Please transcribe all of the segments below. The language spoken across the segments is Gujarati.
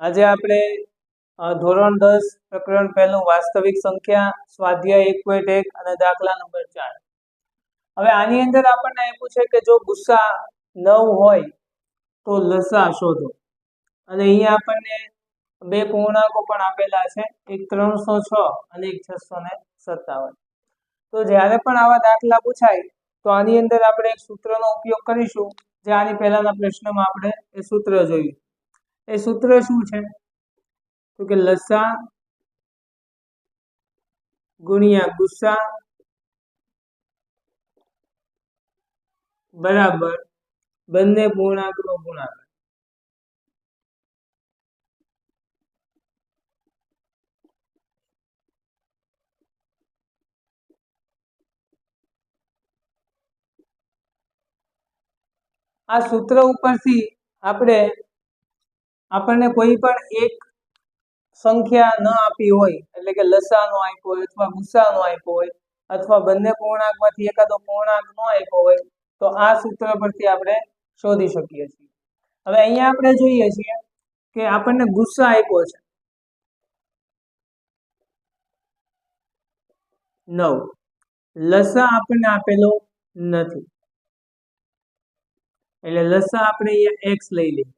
આજે આપણે ધોરણ દસ પ્રકરણ પહેલું વાસ્તવિક સંખ્યા, સ્વાધ્યાય એક પોઈન્ટ એક અને દાખલા નંબર ચાર. હવે આની અંદર આપણને આપ્યું છે કે જો ગુસ્સા નવ હોય તો લસા શોધો. અને અહીંયા આપણને બે પૂર્ણાંકો પણ આપેલા છે, એક ત્રણસો છ અને એક છસો ને સત્તાવન. તો જ્યારે પણ આવા દાખલા પૂછાય, તો આની અંદર આપણે એક સૂત્રનો ઉપયોગ કરીશું. જે આની પહેલાના પ્રશ્નમાં આપણે એ સૂત્ર જોયું. એ સૂત્ર શું છે? તો કે લસા ગુણ્યા ગુસ્સા બરાબર બંને પૂર્ણાંકનો ગુણાકાર. આ સૂત્ર ઉપરથી આપણે આપણને કોઈ પણ એક સંખ્યા ન આપી હોય, એટલે કે લસાનો આપ્યો હોય અથવા ગુસ્સાનો આપ્યો હોય, અથવા બંને પૂર્ણાંકમાંથી એકાદો પૂર્ણાંક ન આપ્યો હોય, તો આ સૂત્ર પરથી આપણે શોધી શકીએ છીએ. હવે અહીંયા આપણે જોઈએ છીએ કે આપણને ગુસ્સા આપ્યો છે. નવ. લસા આપણને આપેલો નથી. એટલે લસા આપણે અહીંયા એક્સ લઈ લઈએ.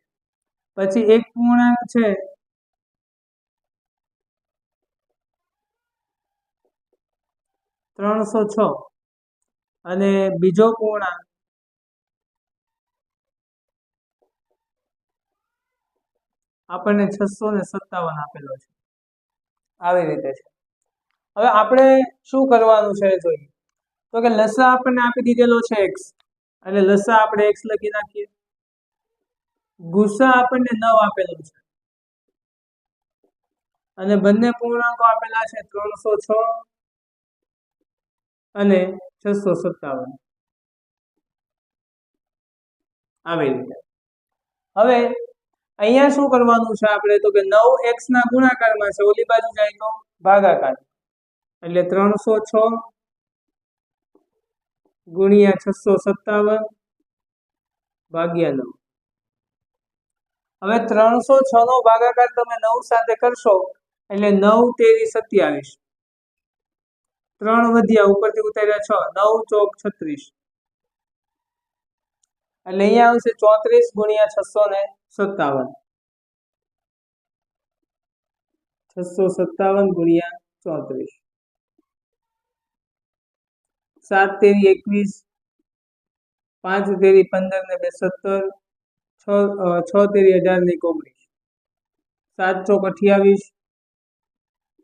પછી એક પૂર્ણાંક છે. ત્રણસો છ. અને બીજો પૂર્ણાંક. આપણને છસો ને સત્તાવન આપેલો છે. આવી રીતે છે. હવે આપણે શું કરવાનું છે જોઈએ? તો કે લસા આપણને આપી દીધેલો છે એક્સ એટલે લસા આપણે એક્સ લખી નાખીએ. ગુસ્સા આપણને નવ આપેલો છે. અને બંને પૂર્ણાંકો આપેલા છે ત્રણસો છ અને છસો સત્તાવન. આવી રીતે. હવે અહીંયા શું કરવાનું છે આપણે? તો કે નવ એક્સ ના ગુણાકારમાં છે. ઓલી બાજુ જાય તો ભાગાકાર. એટલે ત્રણસો છ ગુણ્યા છસો સત્તાવન ભાગ્યા નવ. હવે ત્રણસો છ નો ભાગાકાર તમે નવ સાથે કરશો, એટલે નવ તેરી સત્યાવીસ. ત્રણ વધ્યા ઉપરથી ઉતાર્યા છ, નવ ચોક છત્રીસ. એટલે અહીંયા આવશે ચોત્રીસ ગુણ્યા છસો ને સત્તાવન. છસો સત્તાવન ગુણ્યા ચોત્રીસ. સાત તેરી એકવીસ, પાંચ તેરી પંદર ને બે સત્તર, છ છ તેરી અઢાર ને ઓગણીસ. સાત ચોક અઠ્યાવીસ,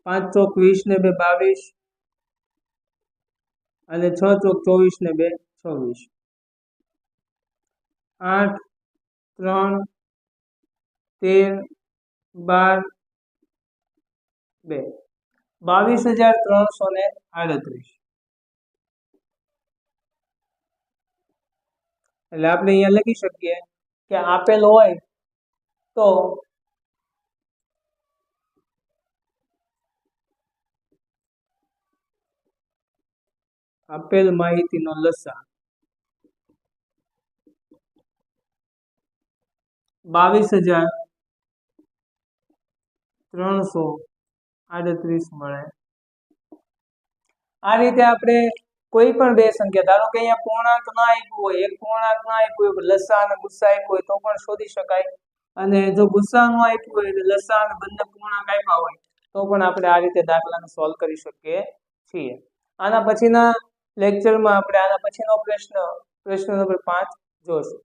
પાંચ ચોક વીસ ને બે બાવીસ, અને છ ચોક ચોવીસ ને બે છવ્વીસ. આઠ, ત્રણ, તેર, બાર, બે. બાવીસ હજાર ત્રણસો ને આડત્રીસ. એટલે આપણે અહીંયા લખી શકીએ કે આપેલ હોય તો આપેલ માહિતીનો લસા બાવીસ હજાર ત્રણસો આડત્રીસ મળે. આ રીતે આપણે કોઈ પણ બે સંખ્યા, ધારો કે અહીંયા પૂર્ણાંક ના આપ્યું હોય, એક પૂર્ણાંક ના આપ્યું હોય લસા અને ગુસ્સા આપ્યું હોય, તો પણ શોધી શકાય. અને જો ગુસ્સા નું આપ્યું હોય, એટલે લસા અને બંને પૂર્ણાંક આપ્યા હોય, તો પણ આપણે આ રીતે દાખલાને સોલ્વ કરી શકીએ છીએ. આના પછીના લેક્ચરમાં આપણે, આના પછીનો પ્રશ્ન પ્રશ્ન નંબર પાંચ જોશું.